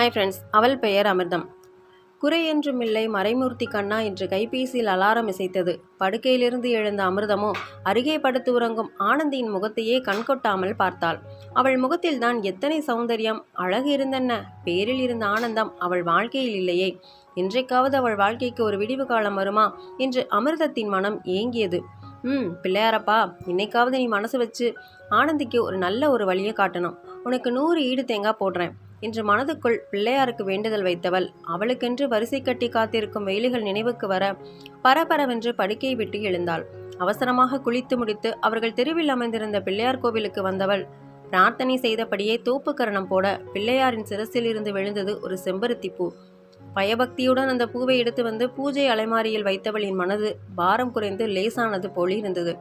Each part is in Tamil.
ஹாய் ஃப்ரெண்ட்ஸ் அவள் பெயர் அமிர்தம். குறை என்றும் இல்லை மறைமூர்த்தி கண்ணா என்று கைபேசியில் அலாரம் இசைத்தது. படுக்கையிலிருந்து எழுந்த அமிர்தமோ அருகே படுத்து உறங்கும் ஆனந்தியின் முகத்தையே கண்கொட்டாமல் பார்த்தாள். அவள் முகத்தில் தான் எத்தனை சௌந்தரியம் அழகு இருந்தென்ன பேரில் இருந்த ஆனந்தம் அவள் வாழ்க்கையில் இல்லையே. இன்றைக்காவது அவள் வாழ்க்கைக்கு ஒரு விடிவு காலம் வருமா என்று அமிர்தத்தின் மனம் ஏங்கியது. ம் பிள்ளையாரப்பா இன்னைக்காவது நீ மனசு வச்சு ஆனந்திக்கு ஒரு நல்ல ஒரு வழியை காட்டணும். உனக்கு நூறு ஈடு தேங்காய் போடுறேன். இன்று மனதுக்குள் பிள்ளையாருக்கு வேண்டுதல் வைத்தவள். அவளுக்கென்று வரிசை கட்டி காத்திருக்கும் வெயில்கள் நினைவுக்கு வர பரபரவென்று படுக்கையை விட்டு எழுந்தாள். அவசரமாக குளித்து முடித்து அவர்கள் தெருவில் அமைந்திருந்த பிள்ளையார் கோவிலுக்கு வந்தவள். பிரார்த்தனை செய்தபடியே தூப்புக்கரணம் போட பிள்ளையாரின் சிரசில் இருந்து விழுந்தது ஒரு செம்பருத்தி பூ. பயபக்தியுடன் அந்த பூவை எடுத்து வந்து பூஜை அலைமாரியில் வைத்தவளின் மனது பாரம் குறைந்து லேசானது போல் இருந்தது.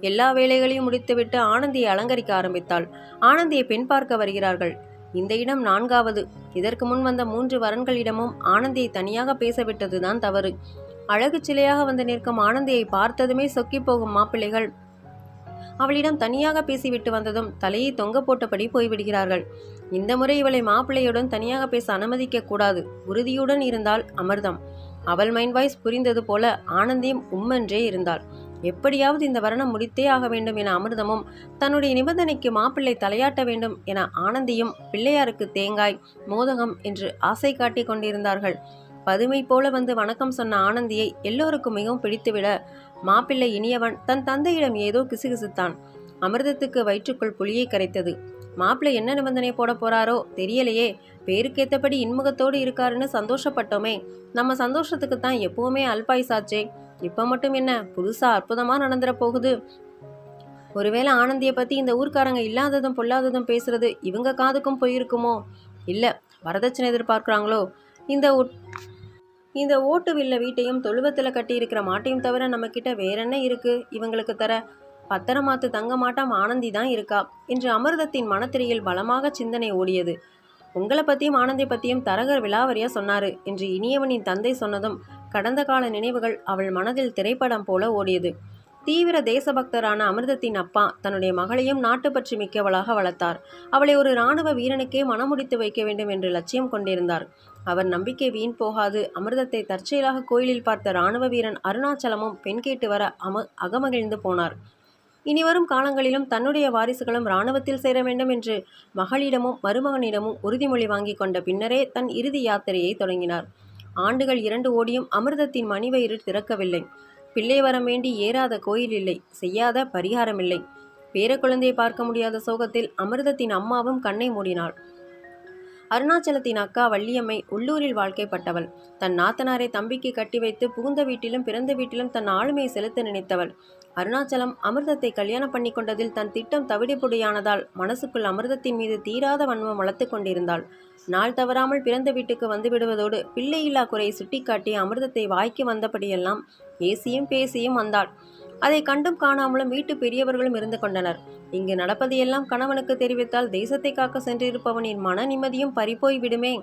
எல்லா வேலைகளையும் முடித்துவிட்டு ஆனந்தியை அலங்கரிக்க ஆரம்பித்தாள். ஆனந்தியை பெண் பார்க்க வருகிறார்கள். இந்த இடம் நான்காவது. இதற்கு முன் வந்த மூன்று வரன்களிடமும் ஆனந்தியை தனியாக பேசவிட்டதுதான் தவறு. அழகு சிலையாக வந்து நிற்கும் ஆனந்தியை பார்த்ததுமே சொக்கி போகும் மாப்பிள்ளைகள். அவளிடம் தனியாக பேசிவிட்டு வந்ததும் தலையை தொங்க போட்டபடி போய்விடுகிறார்கள். இந்த முறை இவளை மாப்பிள்ளையுடன் தனியாக பேச அனுமதிக்க கூடாது. உறுதியுடன் இருந்தால் அமிர்தம். அவள் மைண்ட் வாய்ஸ் புரிந்தது போல ஆனந்தியும் உம்மென்றே இருந்தாள். எப்படியாவது இந்த வரணம் முடித்தே ஆக வேண்டும் என அமிர்தமும் தன்னுடைய நிபந்தனைக்கு மாப்பிள்ளை தலையாட்ட வேண்டும் என ஆனந்தியும் பிள்ளையாருக்கு தேங்காய் மோதகம் என்று ஆசை காட்டிக் கொண்டிருந்தார்கள். பதுமை போல வந்து வணக்கம் சொன்ன ஆனந்தியை எல்லோருக்கும் மிகவும் பிடித்துவிட மாப்பிள்ளை இனியவன் தன் தந்தையிடம் ஏதோ கிசுகிசுத்தான். அமிர்தத்துக்கு வயிற்றுக்குள் புளியை கரைத்தது. மாப்பிள்ளை என்ன நிபந்தனை போட போறாரோ தெரியலையே. பேருக்கேத்தபடி இன்முகத்தோடு இருக்காருன்னு சந்தோஷப்பட்டோமே. நம்ம சந்தோஷத்துக்கு தான் எப்பவுமே அல்பாயுசாச்சே. இப்போ மட்டும் என்ன? புதுசாக அற்புதமாக நடந்துட போகுது. ஒருவேளை ஆனந்தியை பற்றி இந்த ஊர்க்காரங்க இல்லாததும் பொல்லாததும் பேசுறது இவங்க காதுக்கும் போயிருக்குமோ? இல்லை வரதட்சணை எதிர்பார்க்குறாங்களோ? இந்த உட்- இந்த ஓட்டு வில்ல வீட்டையும் தொழுவத்தில் கட்டி இருக்கிற மாட்டையும் தவிர நம்மக்கிட்ட வேற என்ன இருக்குது இவங்களுக்கு தர பத்திரமாத்து தங்க மாட்டாம் ஆனந்தி தான் இருக்கா? என்று அமிர்தத்தின் மனத்திரையில் பலமாக சிந்தனை ஓடியது. உங்களை பற்றியும் ஆனந்தி பற்றியும் தரகர் விலாவரியாக சொன்னார் என்று இனியவனின் தந்தை சொன்னதும் கடந்த கால நினைவுகள் அவள் மனதில் திரைப்படம் போல ஓடியது. தீவிர தேசபக்தரான அமிர்தத்தின் அப்பா தன்னுடைய மகளையும் நாட்டுப்பற்று மிக்கவளாக வளர்த்தார். அவளை ஒரு இராணுவ வீரனுக்கே மனமுடித்து வைக்க வேண்டும் என்று லட்சியம் கொண்டிருந்தார். அவர் நம்பிக்கை வீண் போகாது. அமிர்தத்தை தற்செயலாக கோயிலில் பார்த்த இராணுவ வீரன் அருணாச்சலமும் பெண் கேட்டு வர அம அகமகிழ்ந்து போனார். இனிவரும் காலங்களிலும் தன்னுடைய வாரிசுகளும் இராணுவத்தில் சேர வேண்டும் என்று மகளிடமும் மருமகனிடமும் உறுதிமொழி வாங்கி கொண்ட பின்னரே தன் இறுதி யாத்திரையை தொடங்கினார். ஆண்டுகள் இரண்டு ஓடியும் அமிர்தத்தின் மணிவயிறு திறக்கவில்லை. பிள்ளை வரம் வேண்டி ஏறாத கோயில் இல்லை. செய்யாத பரிகாரமில்லை பேர குழந்தையை பார்க்க முடியாத சோகத்தில் அமிர்தத்தின் அம்மாவும் கண்ணை மூடினாள். அருணாச்சலத்தின் அக்கா வள்ளியம்மை உள்ளூரில் வாழ்க்கைப்பட்டவள். தன் நாத்தனாரை தம்பிக்கு கட்டி வைத்து புகுந்த வீட்டிலும் பிறந்த வீட்டிலும் தன் ஆளுமையை செலுத்த நினைத்தவள். அருணாச்சலம் அமிர்தத்தை கல்யாணம் பண்ணி கொண்டதில் தன் திட்டம் தவிடுபொடியானதால் மனசுக்குள் அமிர்தத்தின் மீது தீராத வன்மம் வளர்த்து கொண்டிருந்தாள். நாள் தவறாமல் பிறந்த வீட்டுக்கு வந்து விடுவதோடு பிள்ளையில்லா குறையை சுட்டிக்காட்டி அமிர்தத்தை வாய்க்கு வந்தபடியெல்லாம் ஏசியும் பேசியும் வந்தாள். அதை கண்டும் காணாமலும் வீட்டு பெரியவர்களும் இருந்து கொண்டனர். இங்கு நடப்பதையெல்லாம் கணவனுக்கு தெரிவித்தால் தேசத்தை காக்க சென்றிருப்பவனின் மன நிம்மதியும் பறிபோய் விடுமே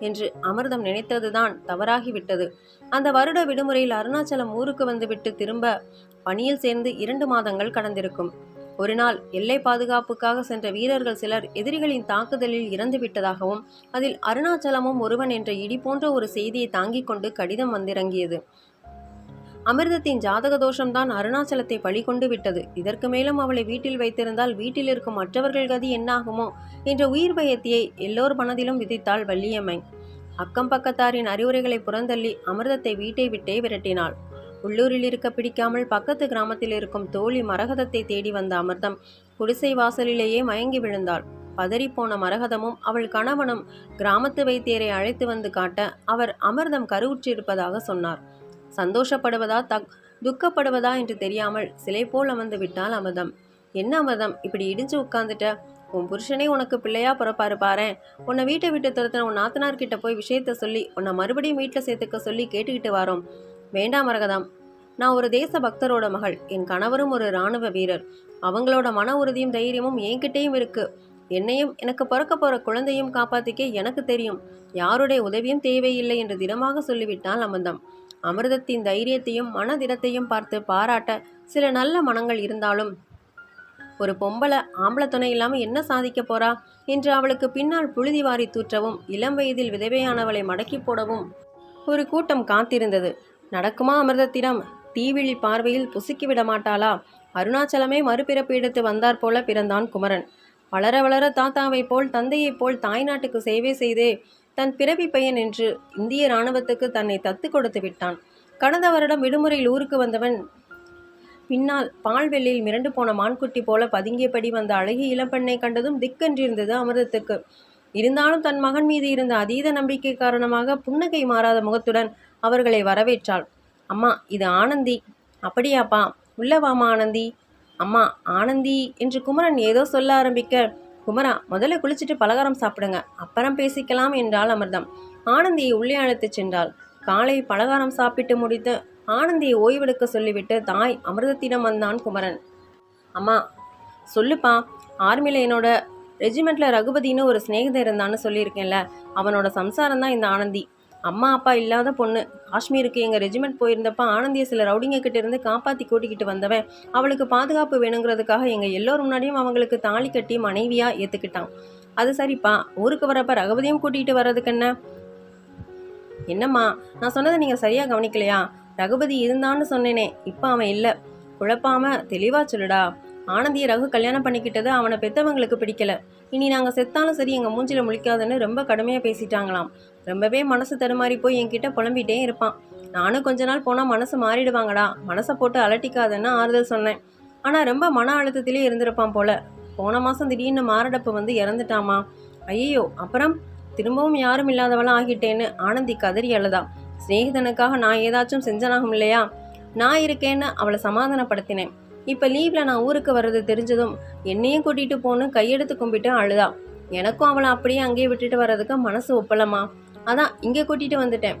என்று அமிர்தம் நினைத்ததுதான் தவறாகிவிட்டது. அந்த வருட விடுமுறையில் அருணாச்சலம் ஊருக்கு வந்துவிட்டு திரும்ப பணியில் சேர்ந்து இரண்டு மாதங்கள் கடந்திருக்கும். ஒரு நாள் எல்லை பாதுகாப்புக்காக சென்ற வீரர்கள் சிலர் எதிரிகளின் தாக்குதலில் இறந்து விட்டதாகவும் அதில் அருணாச்சலமும் ஒருவன் என்ற இடி போன்ற ஒரு செய்தியை தாங்கிக் கொண்டு கடிதம் வந்திறங்கியது. அமிர்தத்தின் ஜாதக தோஷம்தான் அருணாச்சலத்தை பழி கொண்டு விட்டது. இதற்கு மேலும் அவளை வீட்டில் வைத்திருந்தால் வீட்டில் இருக்கும் மற்றவர்கள் கதி என்னாகுமோ என்ற உயிர் பயத்தியை எல்லோர் மனதிலும் விதித்தாள் வள்ளியம்மை. அக்கம் பக்கத்தாரின் அறிவுரைகளை புறந்தள்ளி அமிர்தத்தை வீட்டை விட்டே விரட்டினாள். உள்ளூரில் இருக்க பிடிக்காமல் பக்கத்து கிராமத்தில் இருக்கும் தோழி மரகதத்தை தேடி வந்த அமிர்தம் குடிசை வாசலிலேயே மயங்கி விழுந்தாள். பதறிப்போன மரகதமும் அவள் கணவனும் கிராமத்து வைத்தியரை அழைத்து வந்து காட்ட அவர் அமிர்தம் கருவுற்றிருப்பதாக சொன்னார். சந்தோஷப்படுவதா தக் துக்கப்படுவதா என்று தெரியாமல் சிலை போல் அமர்ந்து விட்டால் அமதம் என்ன அமதம் இப்படி இடிஞ்சு உட்காந்துட்ட உன் புருஷனே உனக்கு பிள்ளையா பிறப்பாரு பாரேன். உன்னை வீட்டை விட்டு துரத்தின உன் நாத்தனார்கிட்ட போய் விஷயத்த சொல்லி உன்னை மறுபடியும் வீட்டில் சேர்த்துக்க சொல்லி கேட்டுக்கிட்டு வரோம். வேண்டாம் மரகதம். நான் ஒரு தேச பக்தரோட மகள். என் கணவரும் ஒரு இராணுவ வீரர். அவங்களோட மன உறுதியும் தைரியமும் என்கிட்டேயும் இருக்கு. என்னையும் எனக்கு பிறக்க போற குழந்தையும் காப்பாத்திக்க எனக்கு தெரியும். யாருடைய உதவியும் தேவையில்லை என்று திடமாக சொல்லிவிட்டால் அமிர்தம். அமிர்தத்தின் தைரியத்தையும் மனதிடத்தையும் பார்த்து பாராட்ட சில நல்ல மனங்கள் இருந்தாலும் ஒரு பொம்பளை ஆம்பளை துணை இல்லாமல் என்ன சாதிக்க போறா என்று அவளுக்கு பின்னால் புழுதி வாரி தூற்றவும் இளம் வயதில் விதவையானவளை மடக்கி போடவும் ஒரு கூட்டம் காத்திருந்தது. நடக்குமா அமிர்தத்திடம்? தீவிழி பார்வையில் புசுக்கி விட மாட்டாளா? அருணாச்சலமே மறுபிறப்பு எடுத்து வந்தாற் போல பிறந்தான் குமரன். வளர வளர தாத்தாவைப் போல் தந்தையைப் போல் தாய்நாட்டுக்கு சேவை செய்தே தன் பிறவி பையன் என்று இந்திய இராணுவத்துக்கு தன்னை தத்து கொடுத்து விட்டான். கடந்த வருடம் விடுமுறையில் ஊருக்கு வந்தவன் பின்னால் பால்வெளியில் மிரண்டு போன மான்குட்டி போல பதுங்கியபடி வந்த அழகிய இளம்பெண்ணை கண்டதும் திக்கென்றிருந்தது அமிர்தத்துக்கு. இருந்தாலும் தன் மகன் மீது இருந்த அதீத நம்பிக்கை காரணமாக புன்னகை மாறாத முகத்துடன் அவர்களை வரவேற்றாள். அம்மா இது ஆனந்தி. அப்படியாப்பா. உள்ள வாமா ஆனந்தி. அம்மா ஆனந்தி என்று குமரன் ஏதோ சொல்ல ஆரம்பிக்க குமரா முதல்ல குளிச்சுட்டு பலகாரம் சாப்பிடுங்க. அப்புறம் பேசிக்கலாம் என்றாள் அமிர்தம். ஆனந்தியை உள்ளே அழைத்துச் சென்றாள். காலை பலகாரம் சாப்பிட்டு முடித்து ஆனந்தியை ஓய்வெடுக்க சொல்லிவிட்டு தாய் அமிர்தத்திடம் வந்தான் குமரன். அம்மா சொல்லுப்பா ஆர்மியில் என்னோட ரெஜிமெண்ட்டில் ரகுபதினு ஒரு சிநேகிதம் இருந்தான்னு சொல்லியிருக்கேன்ல அவனோட சம்சாரம் தான் இந்த ஆனந்தி. அம்மா அப்பா இல்லாத பொண்ணு. காஷ்மீருக்கு எங்கள் ரெஜிமெண்ட் போயிருந்தப்ப ஆனந்தியை சில ரவுடிங்க கிட்ட இருந்து காப்பாற்றி கூட்டிக்கிட்டு வந்தவன். அவளுக்கு பாதுகாப்பு வேணுங்கிறதுக்காக எங்கள் எல்லோரும் முன்னாடியும் அவங்களுக்கு தாலி கட்டி மனைவியாக ஏற்றுக்கிட்டான் அது சரிப்பா. ஊருக்கு வரப்ப ரகுபதியும் கூட்டிகிட்டு வர்றதுக்கு என்ன? என்னம்மா நான் சொன்னதை நீங்கள் சரியாக கவனிக்கலையா? ரகுபதி இருந்தான்னு சொன்னேனே இப்போ அவன் இல்லை. குழப்பாம தெளிவாக சொல்லுடா. ஆனந்தியை ரகு கல்யாணம் பண்ணிக்கிட்டது அவனை பெத்தவங்களுக்கு பிடிக்கல. இனி நாங்கள் செத்தாலும் சரி எங்கள் மூஞ்சில முழிக்காதுன்னு ரொம்ப கடுமையாக பேசிட்டாங்களாம். ரொம்பவே மனசு தடுமாறி போய் என்கிட்ட புலம்பிட்டே இருப்பான். நானும் கொஞ்ச நாள் போனால் மனசு மாறிடுவாங்கடா. மனசை போட்டு அலட்டிக்காதன்னு ஆறுதல் சொன்னேன். ஆனால் ரொம்ப மன அழுத்தத்திலே இருந்திருப்பான் போல. போன மாதம் திடீர்னு மாரடைப்பு வந்து இறந்துட்டாமா? ஐயோ அப்புறம்? திரும்பவும் யாரும் இல்லாதவளா ஆகிட்டேன்னு ஆனந்தி கதறி அழுதா சிநேகிதனுக்காக நான் ஏதாச்சும் செஞ்சனாகும் இல்லையா? நான் இருக்கேன்னு அவளை சமாதானப்படுத்தினேன். இப்போ லீவில் நான் ஊருக்கு வர்றது தெரிஞ்சதும் என்னையும் கூட்டிகிட்டு போன்னு கையெடுத்து கும்பிட்டு அழுதா எனக்கும் அவளை அப்படியே அங்கேயே விட்டுட்டு வர்றதுக்கு மனசு ஒப்பலமா? அதான் இங்கே கூட்டிகிட்டு வந்துட்டேன்.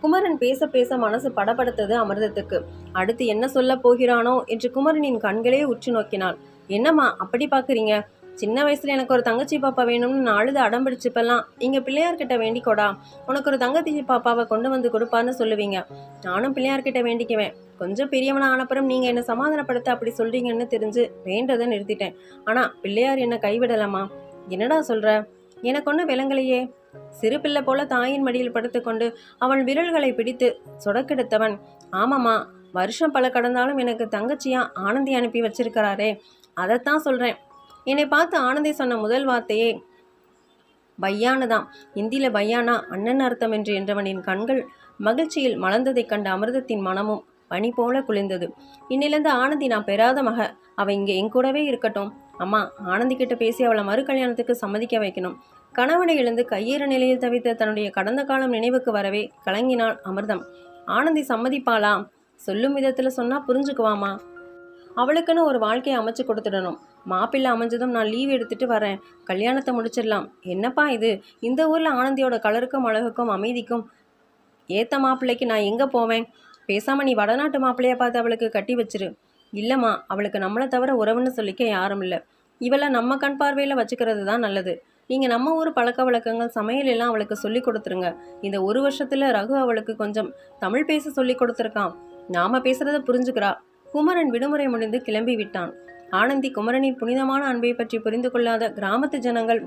குமரன் பேச பேச மனசு படப்படுத்தது அமிர்தத்துக்கு. அடுத்து என்ன சொல்ல போகிறானோ என்று குமரனின் கண்களே உற்று நோக்கினாள். என்னம்மா அப்படி பார்க்குறீங்க சின்ன வயசுல எனக்கு ஒரு தங்கச்சி பாப்பா வேணும்னு நான் அழுது அடம் பிடிச்சுப்பெல்லாம் இங்க பிள்ளையார்கிட்ட வேண்டிக்கோடா. உனக்கு ஒரு தங்கச்சி பாப்பாவை கொண்டு வந்து கொடுப்பான்னு சொல்லுவீங்க. நானும் பிள்ளையார்கிட்ட வேண்டிக்குவேன். கொஞ்சம் பெரியவனா ஆனப்புறம் நீங்க என்ன சமாதானப்படுத்த அப்படி சொல்றீங்கன்னு தெரிஞ்சு வேண்டதை நிறுத்திட்டேன். ஆனா பிள்ளையார் என்ன கைவிடலாமா என்னடா சொல்ற? எனக்கு ஒன்றும் விலங்கலையே சிறு பிள்ளை போல தாயின் மடியில் படுத்துக்கொண்டு அவன் விரல்களை பிடித்து சொடக்கெடுத்தவன் ஆமாம்மா வருஷம் பல கடந்தாலும் எனக்கு தங்கச்சியா ஆனந்தி அனுப்பி வச்சிருக்கிறாரே அதைத்தான் சொல்றேன். என்னை பார்த்து ஆனந்தி சொன்ன முதல் வார்த்தையே பையானதாம் இந்தியில பையானா அண்ணன் அர்த்தம் என்று என்றவனின் கண்கள் மகிழ்ச்சியில் மலர்ந்ததைக் கண்ட அமிர்தத்தின் மனமும் பனி போல குளிர்ந்தது. இன்னிலிருந்து ஆனந்தி நான் பெறாத மக. அவ இங்கே எங்கூடவே இருக்கட்டும். அம்மா ஆனந்தி கிட்ட பேசி அவளை மறு கல்யாணத்துக்கு சம்மதிக்க வைக்கணும். கணவனை இழந்து கையேற நிலையில் தவித்த தன்னுடைய கடந்த காலம் நினைவுக்கு வரவே கலங்கினாள் அமிர்தம். ஆனந்தி சம்மதிப்பாளா? சொல்லும் விதத்தில் சொன்னால் புரிஞ்சுக்குவாமா? அவளுக்குன்னு ஒரு வாழ்க்கையை அமைச்சு கொடுத்துடணும். மாப்பிள்ளை அமைஞ்சதும் நான் லீவ் எடுத்துட்டு வரேன். கல்யாணத்தை முடிச்சிடலாம். என்னப்பா இது? இந்த ஊரில் ஆனந்தியோட கலருக்கும் அழகுக்கும் அமைதிக்கும் ஏத்த மாப்பிள்ளைக்கு நான் எங்கே போவேன்? பேசாமல் நீ வடநாட்டு மாப்பிள்ளைய பார்த்து அவளுக்கு கட்டி வச்சிரு. இல்லைம்மா அவளுக்கு நம்மளை தவிர உறவுன்னு சொல்லிக்க யாரும் இல்லை. இவளை நம்ம கண் பார்வையில் வச்சுக்கிறது தான் நல்லது. நீங்கள் நம்ம ஊர் பழக்க வழக்கங்கள் சமையல் எல்லாம் அவளுக்கு சொல்லி கொடுத்துருங்க. இந்த ஒரு வருஷத்தில் ரகு அவளுக்கு கொஞ்சம் தமிழ் பேச சொல்லி கொடுத்துருக்கான். நாம பேசுறத புரிஞ்சுக்கிறா. குமரன் விடுமுறை முடிந்து கிளம்பி விட்டான். ஆனந்தி குமரனின் புனிதமான அன்பை பற்றி புரிந்து கொள்ளாத கிராமத்து ஜனங்கள்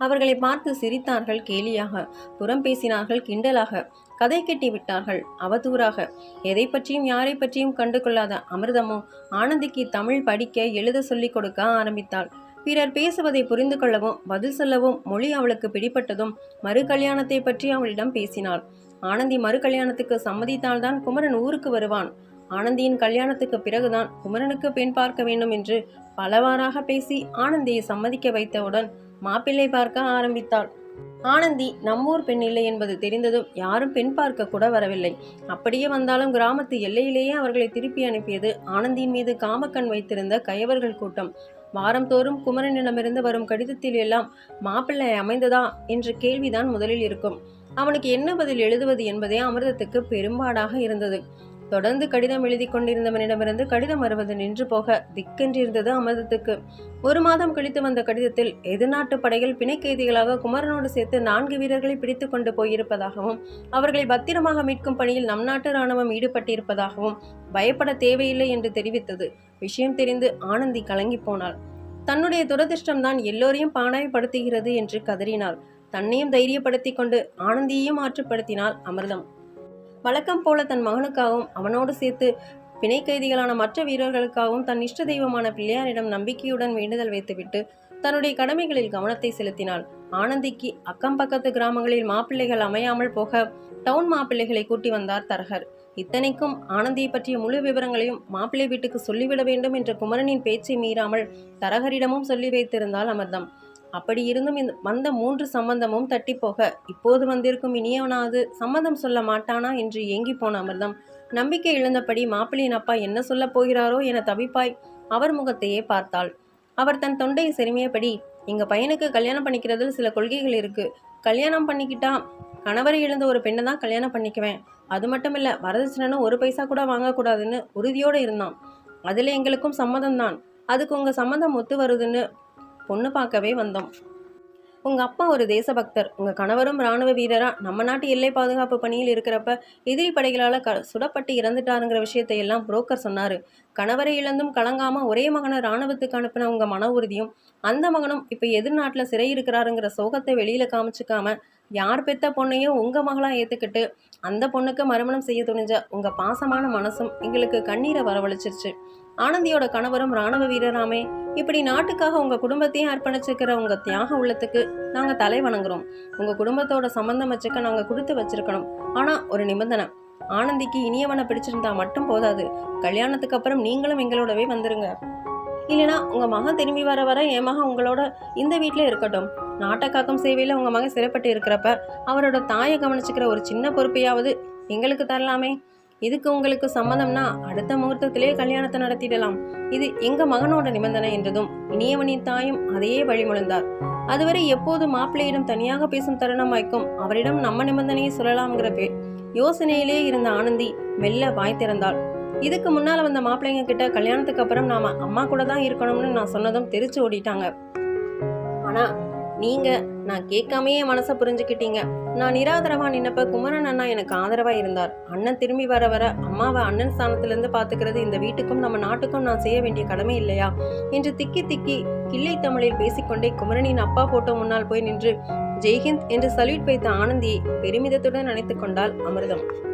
அவர்களை பார்த்து சிரித்தார்கள் கேலியாக. புறம் பேசினார்கள் கிண்டலாக. கதை கட்டி விட்டார்கள் அவதூறாக. எதை பற்றியும் யாரை பற்றியும் கண்டு கொள்ளாத அமிர்தமோ ஆனந்திக்கு தமிழ் படிக்க எழுத சொல்லிக் கொடுக்க ஆரம்பித்தாள். பிறர் பேசுவதை புரிந்து கொள்ளவும் பதில் சொல்லவும் மொழி அவளுக்கு பிடிப்பட்டதும் மறு கல்யாணத்தை பற்றி அவளிடம் பேசினாள். ஆனந்தி மறு கல்யாணத்துக்கு சம்மதித்தால்தான் குமரன் ஊருக்கு வருவான். ஆனந்தியின் கல்யாணத்துக்கு பிறகுதான் குமரனுக்கு பெண் பார்க்க வேண்டும் என்று பலவாறாக பேசி ஆனந்தியை சம்மதிக்க வைத்தவுடன் மாப்பிள்ளை பார்க்க ஆரம்பித்தாள். ஆனந்தி நம்மூர் பெண் இல்லை என்பது தெரிந்ததும் யாரும் பெண் பார்க்க கூட வரவில்லை. அப்படியே வந்தாலும் கிராமத்து எல்லையிலேயே அவர்களை திருப்பி அனுப்பியது ஆனந்தியின் மீது காமக்கண் வைத்திருந்த கயவர்கள் கூட்டம். வாரந்தோறும் குமரனிடமிருந்து வரும் கடிதத்தில் எல்லாம் மாப்பிள்ளை அமைந்ததா? என்ற கேள்விதான் முதலில் இருக்கும். அவனுக்கு என்ன பதில் எழுதுவது என்பதே அமிர்தத்துக்கு பெரும்பாடாக இருந்தது. தொடர்ந்து கடிதம் எழுதி கொண்டிருந்தவனிடமிருந்து கடிதம் வருவது நின்று போக திக்கென்றிருந்தது அமிர்தத்துக்கு. ஒரு மாதம் கழித்து வந்த கடிதத்தில் எதிர்நாட்டு படைகள் பிணைக்கைதிகளாக குமரனோடு சேர்த்து நான்கு வீரர்களை பிடித்து கொண்டு போயிருப்பதாகவும் அவர்களை பத்திரமாக மீட்கும் பணியில் நம் நாட்டு இராணுவம் ஈடுபட்டிருப்பதாகவும் பயப்பட தேவையில்லை என்று தெரிவித்தது. விஷயம் தெரிந்து ஆனந்தி கலங்கி போனாள். தன்னுடைய துரதிர்ஷ்டம்தான் எல்லோரையும் பானாய்படுத்துகிறது என்று கதறினாள். தன்னையும் தைரியப்படுத்தி கொண்டு ஆனந்தியையும் ஆற்றுப்படுத்தினாள் அமிர்தம். வழக்கம் போல தன் மகனுக்காகவும் அவனோடு சேர்த்து பிணை கைதிகளான மற்ற வீரர்களுக்காகவும் தன் இஷ்ட தெய்வமான பிள்ளையாரிடம் நம்பிக்கையுடன் வேண்டுதல் வைத்துவிட்டு தன்னுடைய கடமைகளில் கவனத்தை செலுத்தினாள். ஆனந்திக்கு அக்கம் பக்கத்து கிராமங்களில் மாப்பிள்ளைகள் அமையாமல் போக டவுன் மாப்பிள்ளைகளை கூட்டி வந்தார் தரகர். இத்தனைக்கும் ஆனந்தியை பற்றிய முழு விவரங்களையும் மாப்பிள்ளை வீட்டுக்கு சொல்லிவிட வேண்டும் என்ற குமரனின் பேச்சை மீறாமல் தரகரிடமும் சொல்லி வைத்திருந்தால் அமர்தம். அப்படி இருந்தும் இந்த வந்த மூன்று சம்பந்தமும் தட்டிப்போக இப்போது வந்திருக்கும் இனியவனாவது சம்மந்தம் சொல்ல மாட்டானா என்று ஏங்கி போன அமிர்தம். நம்பிக்கை இழந்தபடி மாப்பிள்ளையின் அப்பா என்ன சொல்லப் போகிறாரோ என தவிப்பாய் அவர் முகத்தையே பார்த்தாள். அவர் தன் தொண்டையை செருமியபடி எங்கள் பையனுக்கு கல்யாணம் பண்ணிக்கிறதுல சில கொள்கைகள் இருக்கு. கல்யாணம் பண்ணிக்கிட்டா கணவரை இழந்த ஒரு பெண்ணை தான் கல்யாணம் பண்ணிக்குவேன். அது மட்டும் இல்லை வரதட்சணைன்னு ஒரு பைசா கூட வாங்கக்கூடாதுன்னு உறுதியோடு இருந்தான். அதில் எங்களுக்கும் சம்மதம் தான் அதுக்கு உங்கள் சம்மதம் ஒத்து வருதுன்னு பொண்ணு பார்க்கவே வந்தோம். உங்கள் அப்பா ஒரு தேசபக்தர். உங்கள் கணவரும் ராணுவ வீரராக நம்ம நாட்டு எல்லை பாதுகாப்பு பணியில் இருக்கிறப்ப எதிரி படைகளால் க சுடப்பட்டு இறந்துட்டாருங்கிற விஷயத்தை எல்லாம் புரோக்கர் சொன்னார். கணவரை இழந்தும் கலங்காமல் ஒரே மகனை ராணுவத்துக்கு அனுப்பின உங்கள் மன உறுதியும் அந்த மகனும் இப்போ எதிர்நாட்டில் சிறை இருக்கிறாருங்கிற சோகத்தை வெளியில் காமிச்சிக்காம யார் பெத்த பொண்ணையும் உங்கள் மகளாக ஏற்றுக்கிட்டு அந்த பொண்ணுக்கு மறுமணம் செய்ய துணிஞ்ச உங்கள் பாசமான மனசும் எங்களுக்கு கண்ணீரை வரவழைச்சிருச்சு. ஆனந்தியோட கணவரும் ராணுவ வீரராமே இப்படி நாட்டுக்காக உங்கள் குடும்பத்தையும் அர்ப்பணிச்சிருக்கிற உங்கள் தியாக உள்ளத்துக்கு நாங்கள் தலை வணங்குறோம். உங்கள் குடும்பத்தோட சம்மந்தம் வச்சுக்க நாங்கள் கொடுத்து வச்சிருக்கணும். ஆனால் ஒரு நிபந்தனை ஆனந்திக்கு இனியவனை பிடிச்சிருந்தா மட்டும் போதாது. கல்யாணத்துக்கு அப்புறம் நீங்களும் எங்களோடவே வந்துருங்க. இல்லைனா உங்க மகன் திரும்பி வர வர என் மகன் உங்களோட இந்த வீட்டில் இருக்கட்டும். நாட்டை காக்கும் சேவையில் உங்க மகன் சிறைப்பட்டு இருக்கிறப்ப அவரோட தாயை கவனிச்சுக்கிற ஒரு சின்ன பொறுப்பையாவது எங்களுக்கு தரலாமே. இதுக்கு உங்களுக்கு சம்மதம்னா அடுத்த முகூர்த்தத்திலே கல்யாணத்தை நடத்திடலாம். இது எங்க மகனோட நிபந்தனை என்றதும் இனியவனின் தாயும் அதையே வழிமொழிந்தார். அதுவரை எப்போது மாப்பிள்ளையிடம் தனியாக பேசும் தருணம் வாய்க்கும் அவரிடம் நம்ம நிபந்தனையை சொல்லலாம்ங்கிற யோசனையிலே இருந்த ஆனந்தி மெல்ல வாய் திறந்தாள். இதுக்கு முன்னால வந்த மாப்பிள்ளைங்க கிட்ட கல்யாணத்துக்கு அப்புறம் நாம அம்மா கூட தான் இருக்கணும்னு நான் சொன்னதும் தெரிச்சு ஓடிட்டாங்க. ஆனா நீங்கள் நான் கேட்காமையே மனசை புரிஞ்சுக்கிட்டீங்க. நான் நிராதரவா நின்னப்ப குமரன் அண்ணா எனக்கு ஆதரவா இருந்தார். அண்ணன் திரும்பி வர வர அம்மாவை அண்ணன் ஸ்தானத்துல இருந்து பாத்துக்கிறது இந்த வீட்டுக்கும் நம்ம நாட்டுக்கும் நான் செய்ய வேண்டிய கடமை இல்லையா? என்று திக்கி திக்கி கிள்ளை தமிழில் பேசிக்கொண்டே குமரனின் அப்பா போட்டோ முன்னால் போய் நின்று ஜெய்ஹிந்த் என்று சல்யூட் வைத்த ஆனந்தியை பெருமிதத்துடன் நினைத்துக் கொண்டாள் அமிர்தம்.